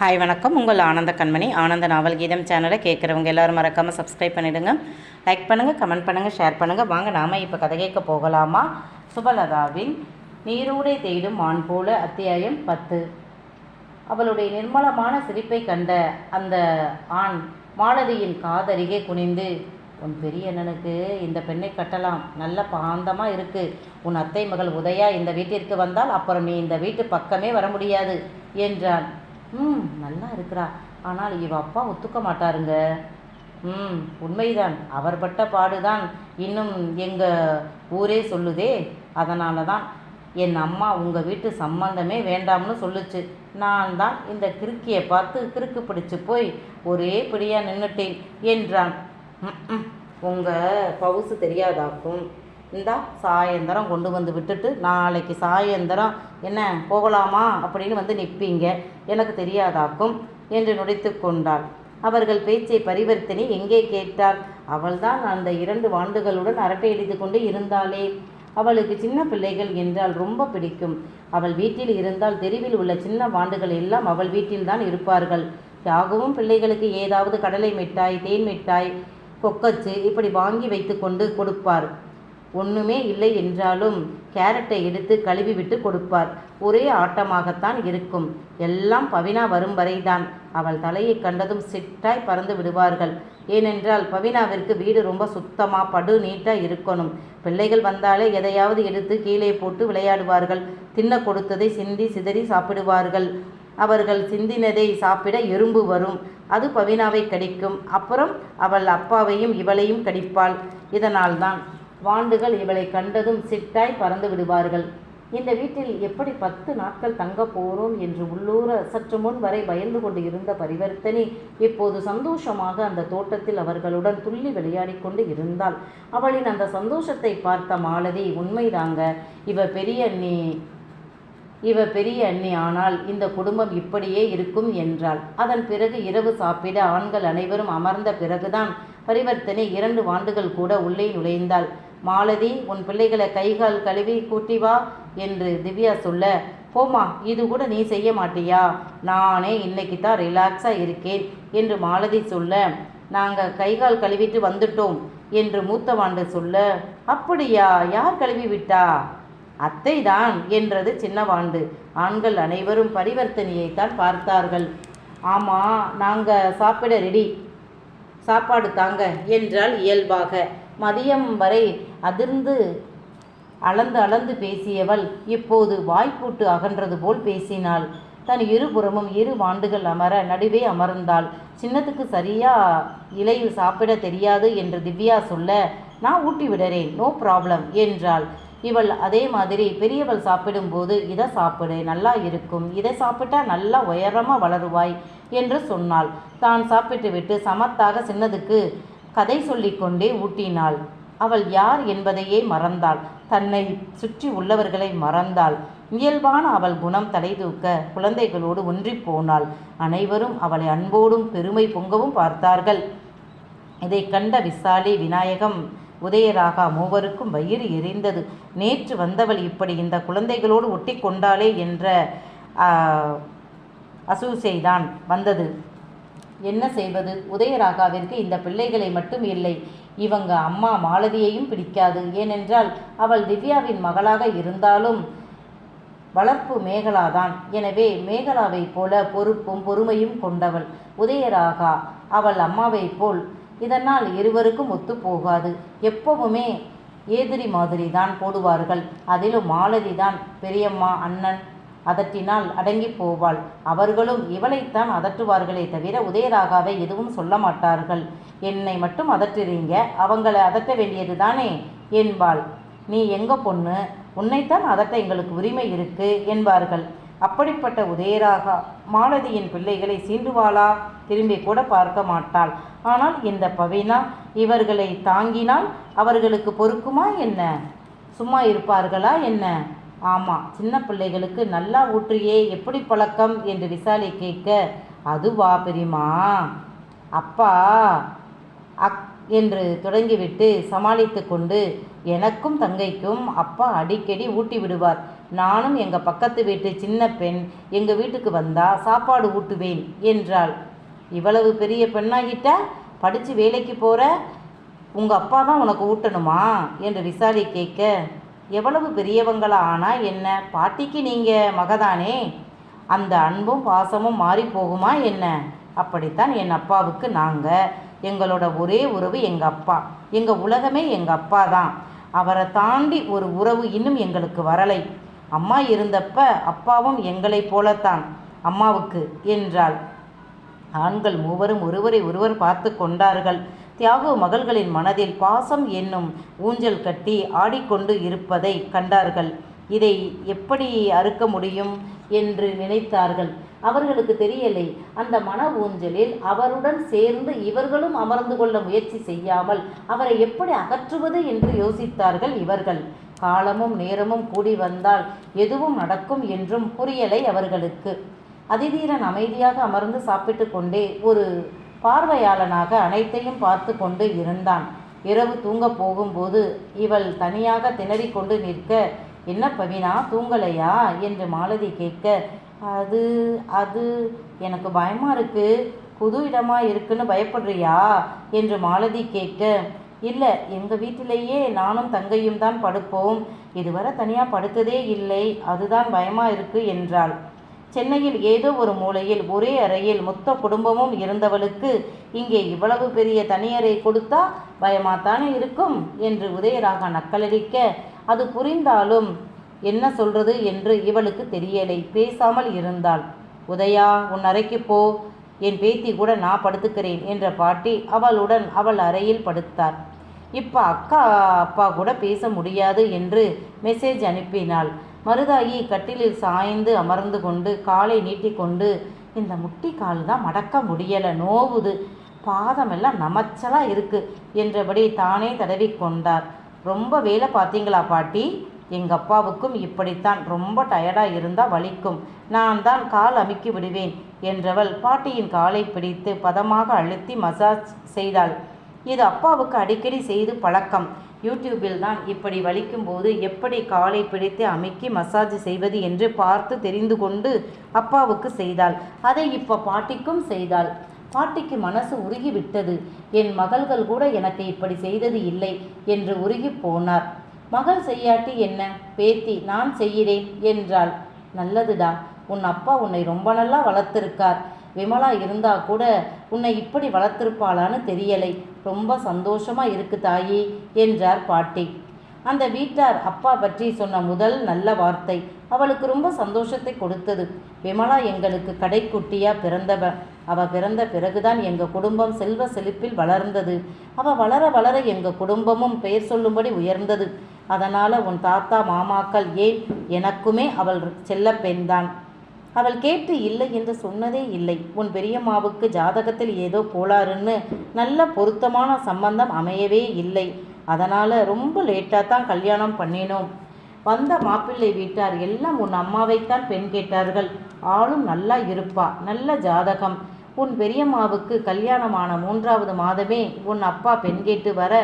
Hi வணக்கம். உங்கள் ஆனந்த கண்மணி ஆனந்த நாவல் கீதம் சேனலை கேட்குறவங்க எல்லோரும் மறக்காமல் சப்ஸ்கிரைப் பண்ணிவிடுங்க லைக் பண்ணுங்கள் கமெண்ட் பண்ணுங்கள் ஷேர் பண்ணுங்கள் வாங்க நாம் இப்போ கதை கேட்க போகலாமா? சுபலதாவின் நீரூடை தேடும் ஆண் போல அத்தியாயம் பத்து. அவளுடைய நிர்மலமான சிரிப்பை கண்ட அந்த ஆண் மாலதியின் காதருகே குனிந்து உன் பெரிய அண்ணனுக்கு இந்த பெண்ணை கட்டலாம். நல்ல பாந்தமாக இருக்குது உன் அத்தை மகள் உதயா இந்த வீட்டிற்கு வந்தால் அப்புறம் நீ இந்த வீட்டு பக்கமே வர முடியாது என்றான். ம் நல்லா இருக்கிறா. ஆனால் இவ அப்பா ஒத்துக்க மாட்டாருங்க. ம் உண்மைதான். அவர் பட்ட பாடுதான் இன்னும் எங்கள் ஊரே சொல்லுதே. அதனால தான் என் அம்மா உங்கள் வீட்டு சம்பந்தமே வேண்டாம்னு சொல்லுச்சு. நான் தான் இந்த கிறுக்கியை பார்த்து கிறுக்கு பிடிச்சு போய் ஒரே பிடியாக நின்றுட்டேன் என்றான். உங்கள் பவுசு தெரியாதாக்கும். இந்தா சாயந்தரம் கொண்டு வந்து விட்டுட்டு நாளைக்கு சாயந்தரம் என்ன போகலாமா அப்படின்னு வந்து நிற்பீங்க எனக்கு தெரியாதாக்கும் என்று நுடைத்து கொண்டாள். அவர்கள் பேச்சை பரிவர்த்தனை எங்கே கேட்டாள்? அவள்தான் அந்த இரண்டு வாண்டுகளுடன் அரட்டை அடித்து கொண்டு இருந்தாளே. அவளுக்கு சின்ன பிள்ளைகள் என்றால் ரொம்ப பிடிக்கும். அவள் வீட்டில் இருந்தால் தெருவில் உள்ள சின்ன வாண்டுகள் எல்லாம் அவள் வீட்டில்தான் இருப்பார்கள். யாகவும் பிள்ளைகளுக்கு ஏதாவது கடலை மிட்டாய் தேன் மிட்டாய் கொக்கச்சு இப்படி வாங்கி வைத்துக்கொண்டு கொடுப்பார். ஒன்றுமே இல்லை என்றாலும் கேரட்டை எடுத்து கழுவி விட்டு கொடுப்பார். ஒரே ஆட்டமாகத்தான் இருக்கும். எல்லாம் பவினா வரும் வரைதான். அவள் தலையை கண்டதும் சிட்டாய் பறந்து விடுவார்கள். ஏனென்றால் பவினாவிற்கு வீடு ரொம்ப சுத்தமாக படு நீட்டாக இருக்கணும். பிள்ளைகள் வந்தாலே எதையாவது எடுத்து கீழே போட்டு விளையாடுவார்கள். தின்ன கொடுத்ததை சிந்தி சிதறி சாப்பிடுவார்கள். அவர்கள் சிந்தினதை சாப்பிட எறும்பு வரும். அது பவினாவை கடிக்கும். அப்புறம் அவள் அப்பாவையும் இவளையும் கடிப்பாள். இதனால்தான் வாண்டுகள் இவளை கண்டதும் சிட்டாய் பறந்து விடுவார்கள். இந்த வீட்டில் எப்படி பத்து நாட்கள் தங்கப் போகிறோம் என்று உள்ளூர சற்று முன் வரை பயந்து கொண்டு இருந்த பரிவர்த்தனை இப்போது சந்தோஷமாக அந்த தோட்டத்தில் அவர்களுடன் துள்ளி விளையாடி கொண்டு இருந்தாள். அவளின் அந்த சந்தோஷத்தை பார்த்த மாலதி உண்மைதாங்க இவ பெரிய அண்ணி இவ பெரிய அண்ணி ஆனால் இந்த குடும்பம் இப்படியே இருக்கும் என்றாள். அதன் பிறகு இரவு சாப்பிட ஆண்கள் அனைவரும் அமர்ந்த பிறகுதான் பரிவர்த்தனை இரண்டு வாண்டுகள் கூட உள்ளே நுழைந்தாள். மாலதி உன் பிள்ளைகளை கைகால் கழுவி கூட்டி வா என்று திவ்யா சொல்ல போமா இது கூட நீ செய்ய மாட்டியா? நானே இன்னைக்கு தான் ரிலாக்ஸாக இருக்கேன் என்று மாலதி சொல்ல நாங்கள் கைகால் கழுவிட்டு வந்துட்டோம் என்று மூத்தவாண்டு சொல்ல அப்படியா யார் கழுவி விட்டா? அத்தை தான் என்றது சின்னவாண்டு ஆண்கள் அனைவரும் பரிவர்த்தனையைத்தான் பார்த்தார்கள். ஆமாம் நாங்கள் சாப்பிட ரெடி சாப்பாடு தாங்க என்றால் இயல்பாக. மதியம் வரை அதிர்ந்து அளந்து அளந்து பேசியவள் இப்போது வாய்ப்பூட்டு அகன்றது போல் பேசினாள். தன் இருபுறமும் இரு வாண்டுகள் அமர நடுவே அமர்ந்தாள். சின்னத்துக்கு சரியா இலையில் சாப்பிட தெரியாது என்று திவ்யா சொல்ல நான் ஊட்டி விடுறேன் நோ ப்ராப்ளம் என்றாள். இவள் அதே மாதிரி பெரியவள் சாப்பிடும்போது இதை சாப்பிடு நல்லா இருக்கும் இதை சாப்பிட்டா நல்லா உயரமாக வளருவாய் என்று சொன்னாள். தான் சாப்பிட்டுவிட்டு சமத்தாக சின்னதுக்கு கதை சொல்லிக்கொண்டே ஊட்டினாள். அவள் யார் என்பதையே மறந்தாள். தன்னை சுற்றி உள்ளவர்களை மறந்தாள். இயல்பான அவள் குணம் தலை தூக்க குழந்தைகளோடு ஒன்றி போனாள். அனைவரும் அவளை அன்போடும் பெருமை பொங்கவும் பார்த்தார்கள். இதை கண்ட விசாலி விநாயகம் உதயராகா மூவருக்கும் வயிறு எரிந்தது. நேற்று வந்தவள் இப்படி இந்த குழந்தைகளோடு ஒட்டி கொண்டாளே என்ற அசூசைதான் வந்தது. என்ன செய்வது? உதயராகாவிற்கு இந்த பிள்ளைகளை மட்டும் இல்லை. இவங்க அம்மா மாலதியையும் பிடிக்காது. ஏனென்றால் அவள் திவ்யாவின் மகளாக இருந்தாலும் வளர்ப்பு மேகலாதான். எனவே மேகலாவைப் போல பொறுப்பும் பொறுமையும் கொண்டவள் உதயராகா. அவள் அம்மாவைப் போல் இதனால் இருவருக்கும் ஒத்து போகாது. எப்பவுமே ஏதிரி மாதிரி தான் போடுவார்கள். அதிலும் மாலதி தான் பெரியம்மா அண்ணன் அதட்டினால் அடங்கி போவாள். அவர்களும் இவளைத்தான் அதட்டுவார்களே தவிர உதயராகாவை எதுவும் சொல்ல மாட்டார்கள். என்னை மட்டும் அதட்டுறீங்க அவங்களை அதட்ட வேண்டியது தானே? என்பாள். நீ எங்க பொண்ணு? உன்னைத்தான் அதட்ட எங்களுக்கு உரிமை இருக்கு என்பார்கள். அப்படிப்பட்ட உதயராகா மாலதியின் பிள்ளைகளை சீண்டுவாளா? திரும்பி கூட பார்க்க மாட்டாள். ஆனால் இந்த பவினா இவர்களை தாங்கினால் அவர்களுக்கு பொறுக்குமா என்ன? சும்மா இருப்பார்களா என்ன? ஆமாம் சின்ன பிள்ளைகளுக்கு நல்லா ஊற்றியே எப்படி பழக்கம்? என்று விசாலி கேட்க அதுவா பெரியமா அப்பா அக் என்று தொடங்கிவிட்டு சமாளித்து கொண்டு எனக்கும் தங்கைக்கும் அப்பா அடிக்கடி ஊட்டி விடுவார். நானும் எங்கள் பக்கத்து வீட்டு சின்ன பெண் எங்கள் வீட்டுக்கு வந்தா சாப்பாடு ஊட்டுவேன் என்றாள். இவ்வளவு பெரிய பெண்ணாகிட்ட படித்து வேலைக்கு போகிற உங்கள் அப்பா தான் உனக்கு ஊட்டணுமா? என்று விசாரி கேட்க எவ்வளவு பெரியவங்களா ஆனா என்ன? பாட்டிக்கு நீங்கள் மகதானே? அந்த அன்பும் பாசமும் மாறி போகுமா என்ன? அப்படித்தான் என் அப்பாவுக்கு நாங்கள் எங்களோட ஒரே உறவு எங்கள் அப்பா. எங்கள் உலகமே எங்கள் அப்பா தான். அவரை தாண்டி ஒரு உறவு இன்னும் எங்களுக்கு வரலை. அம்மா இருந்தப்ப அப்பாவும் எங்களைப் போலத்தான். அம்மாவுக்கு என்றாள். ஆண்கள் மூவரும் ஒருவரை ஒருவர் பார்த்து கொண்டார்கள். தியாகு மகள்களின் மனதில் பாசம் என்னும் ஊஞ்சல் கட்டி ஆடிக்கொண்டு இருப்பதை கண்டார்கள். இதை எப்படி அறுக்க முடியும் என்று நினைத்தார்கள். அவர்களுக்கு தெரியலை. அந்த மன ஊஞ்சலில் அவருடன் சேர்ந்து இவர்களும் அமர்ந்து கொள்ள முயற்சி செய்யாமல் அவரை எப்படி அகற்றுவது என்று யோசித்தார்கள் இவர்கள். காலமும் நேரமும் கூடி வந்தால் எதுவும் நடக்கும் என்றும் புரியலை அவர்களுக்கு. அதிதீரன் அமைதியாக அமர்ந்து சாப்பிட்டு கொண்டே ஒரு பார்வையாளனாக அனைத்தையும் பார்த்து கொண்டு இருந்தான். இரவு தூங்கப் போகும்போது இவள் தனியாக திணறிக் கொண்டு நிற்க என்ன பவினா தூங்கலையா? என்று மாலதி கேட்க அது அது எனக்கு பயமா இருக்கு. புது இடமா இருக்குன்னு பயப்படுறியா? என்று மாலதி கேட்க இல்லை எங்கள் வீட்டிலேயே நானும் தங்கையும் தான் படுப்போம். இதுவரை தனியாக படுத்ததே இல்லை. அதுதான் பயமாக இருக்கு என்றாள். சென்னையில் ஏதோ ஒரு மூலையில் ஒரே அறையில் மொத்த குடும்பமும் இருந்தவளுக்கு இங்கே இவ்வளவு பெரிய தனியறை கொடுத்தா பயமாத்தானே இருக்கும்? என்று உதயராக நக்கலடிக்க அது புரிந்தாலும் என்ன சொல்றது என்று இவளுக்கு தெரியலை. பேசாமல் இருந்தாள். உதயா உன் அறைக்கு போ. என் பேத்தி கூட நான் படுத்துக்கிறேன் என்ற பாட்டி அவளுடன் அவள் அறையில் படுத்தார் இப்போ அக்கா அப்பா கூட பேச முடியாது என்று மெசேஜ் அனுப்பினாள். மருதாயி கட்டிலில் சாய்ந்து அமர்ந்து கொண்டு காலை நீட்டிக்கொண்டு இந்த முட்டி கால் தான் மடக்க முடியலை நோவுது. பாதமெல்லாம் நமச்சலாக இருக்குது என்றபடி தானே தடவி கொண்டார். ரொம்ப வேலை பார்த்தீங்களா பாட்டி? எங்கள் அப்பாவுக்கும் இப்படித்தான். ரொம்ப டயர்டாக இருந்தால் வலிக்கும். நான் தான் கால் அமுக்கி விடுவேன் என்றவள் பாட்டியின் காலை பிடித்து பதமாக அழுத்தி மசாஜ் செய்தாள். இது அப்பாவுக்கு அடிக்கடி செய்து பழக்கம். யூடியூபில் தான் இப்படி வலிக்கும்போது எப்படி காலை பிடித்து அமைக்கி மசாஜ் செய்வது என்று பார்த்து தெரிந்து கொண்டு அப்பாவுக்கு செய்தாள். அதை இப்போ பாட்டிக்கும் செய்தாள். பாட்டிக்கு மனசு உருகி விட்டது என் மகள்கள் கூட எனக்கு இப்படி செய்தது இல்லை என்று உருகி போனார். மகள் செய்யாட்டி என்ன? பேத்தி நான் செய்கிறேன் என்றாள். நல்லதுடா. உன் அப்பா உன்னை ரொம்ப நல்லா வளர்த்திருக்கார். விமலா இருந்தா கூட உன்னை இப்படி வளர்த்திருப்பாளான்னு தெரியலை. ரொம்ப சந்தோஷமாக இருக்கு தாயி என்றார் பாட்டி. அந்த வீட்டார் அப்பா பற்றி சொன்ன முதல் நல்ல வார்த்தை அவளுக்கு ரொம்ப சந்தோஷத்தை கொடுத்தது. விமலா எங்களுக்கு கடைக்குட்டியா பிறந்தவ. அவ பிறந்த பிறகுதான் எங்க குடும்பம் செல்வ செழிப்பில் வளர்ந்தது. அவ வளர வளர எங்க குடும்பமும் பெயர் சொல்லும்படி உயர்ந்தது. அதனால உன் தாத்தா மாமாக்கள் ஏன் எனக்குமே அவள் செல்ல பெண்தான். அவள் கேட்டு இல்லை என்று சொன்னதே இல்லை. உன் பெரியம்மாவுக்கு ஜாதகத்தில் ஏதோ கோளாறுன்னு நல்ல பொருத்தமான சம்பந்தம் அமையவே இல்லை. அதனால் ரொம்ப லேட்டாக தான் கல்யாணம் பண்ணினோம். வந்த மாப்பிள்ளை வீட்டார் எல்லாம் உன் அம்மாவைத்தான் பெண் கேட்டார்கள். ஆளும் நல்லா இருப்பா நல்ல ஜாதகம். உன் பெரியம்மாவுக்கு கல்யாணமான மூன்றாவது மாதமே உன் அப்பா பெண் கேட்டு வர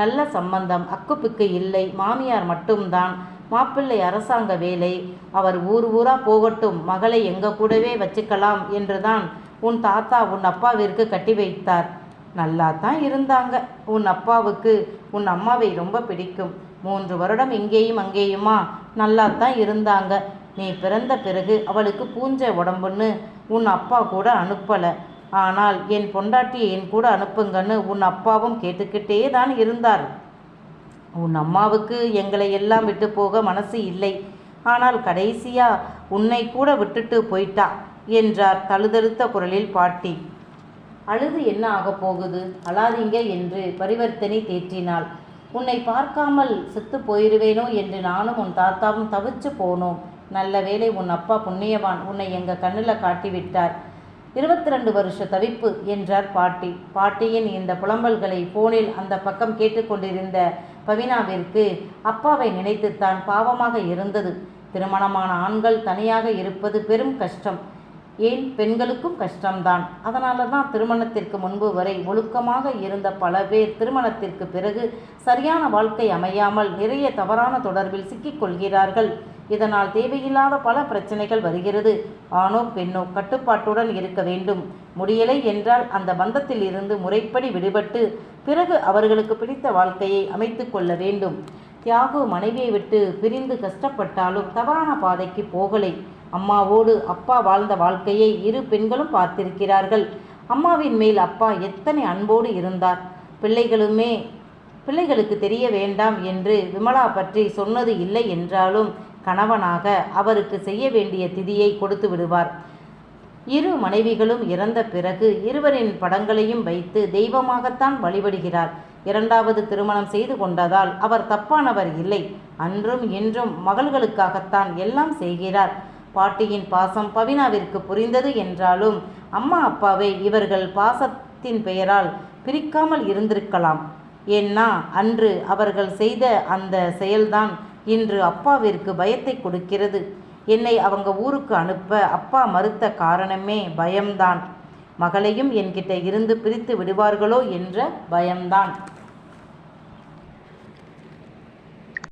நல்ல சம்பந்தம் அக்குப்புக்கு இல்லை. மாமியார் மட்டும்தான். மாப்பிள்ளை அரசாங்க வேலை. அவர் ஊர் ஊரா போகட்டும் மகளை எங்க கூடவே வச்சுக்கலாம் என்றுதான் உன் தாத்தா உன் அப்பாவிற்கு கட்டி வைத்தார். நல்லா தான் இருந்தாங்க. உன் அப்பாவுக்கு உன் அம்மாவை ரொம்ப பிடிக்கும். மூன்று வருடம் இங்கேயும் அங்கேயுமா? நல்லா தான் இருந்தாங்க. நீ பிறந்த பிறகு அவளுக்கு பூஞ்சை உடம்புன்னு உன் அப்பா கூட அனுப்பலை. ஆனால் என் பொண்டாட்டியை என் கூட அனுப்புங்கன்னு உன் அப்பாவும் கேட்டுக்கிட்டே தான் இருந்தார். உன் அம்மாவுக்கு எங்களை எல்லாம் விட்டு போக மனசு இல்லை. ஆனால் கடைசியா உன்னை கூட விட்டுட்டு போயிட்டா என்றார் தழுதழுத்த குரலில் பாட்டி. அழுது என்ன ஆகப் போகுது? அழாதீங்க என்று பரிவர்த்தனை தேற்றினாள். உன்னை பார்க்காமல் செத்து போயிருவேனோ என்று நானும் உன் தாத்தாவும் தவிச்சு போனோம். நல்ல வேளை உன் அப்பா புண்ணியவான். உன்னை எங்கள் கண்ணில் காட்டிவிட்டார். இருபத்தி ரெண்டு வருஷ தவிப்பு என்றார் பாட்டி. பாட்டியின் இந்த புலம்பல்களை போனில் அந்த பக்கம் கேட்டுக்கொண்டிருந்த பவினாவிற்கு அப்பாவை நினைத்துத்தான் பாவமாக இருந்தது. திருமணமான ஆண்கள் தனியாக இருப்பது பெரும் கஷ்டம். ஏன்? பெண்களுக்கும் கஷ்டம்தான். அதனால தான் திருமணத்திற்கு முன்பு வரை ஒழுக்கமாக இருந்த பல பேர் திருமணத்திற்கு பிறகு சரியான வாழ்க்கை அமையாமல் நிறைய தவறான தொடர்பில் சிக்கிக்கொள்கிறார்கள். இதனால் தேவையில்லாத பல பிரச்சனைகள் வருகிறது. ஆணோ பெண்ணோ கட்டுப்பாட்டுடன் இருக்க வேண்டும். முடியலை என்றால் அந்த பந்தத்தில் இருந்து முறைப்படி விடுபட்டு பிறகு அவர்களுக்கு பிடித்த வாழ்க்கையை அமைத்து கொள்ள வேண்டும். தியாகு மனைவியை விட்டு பிரிந்து கஷ்டப்பட்டாலும் தவறான பாதைக்கு போகலை. அம்மாவோடு அப்பா வாழ்ந்த வாழ்க்கையை இரு பெண்களும் பார்த்திருக்கிறார்கள். அம்மாவின் மேல் அப்பா எத்தனை அன்போடு இருந்தார்? பிள்ளைகளுமே பிள்ளைகளுக்கு தெரிய வேண்டாம் என்று விமலா பற்றி சொன்னது இல்லை என்றாலும் கணவனாக அவருக்கு செய்ய வேண்டிய திதியை கொடுத்து விடுவார். இரு மனைவிகளும் இறந்த பிறகு இருவரின் படங்களையும் வைத்து தெய்வமாகத்தான் வழிபடுகிறார். இரண்டாவது திருமணம் செய்து கொண்டதால் அவர் தப்பானவர் இல்லை. அன்றும் இன்றும் மகள்களுக்காகத்தான் எல்லாம் செய்கிறார். பாட்டியின் பாசம் பவினாவிற்கு புரிந்தது என்றாலும் அம்மா அப்பாவை இவர்கள் பாசத்தின் பெயரால் பிரிக்காமல் இருந்திருக்கலாம். ஏன்னா அன்று அவர்கள் செய்த அந்த செயல்தான் இன்று அப்பாவிற்கு பயத்தை கொடுக்கிறது. என்னை அவங்க ஊருக்கு அனுப்ப அப்பா மறுத்த காரணமே பயம்தான். மகளையும் என்கிட்ட இருந்து பிரித்து விடுவார்களோ என்ற பயம்தான்.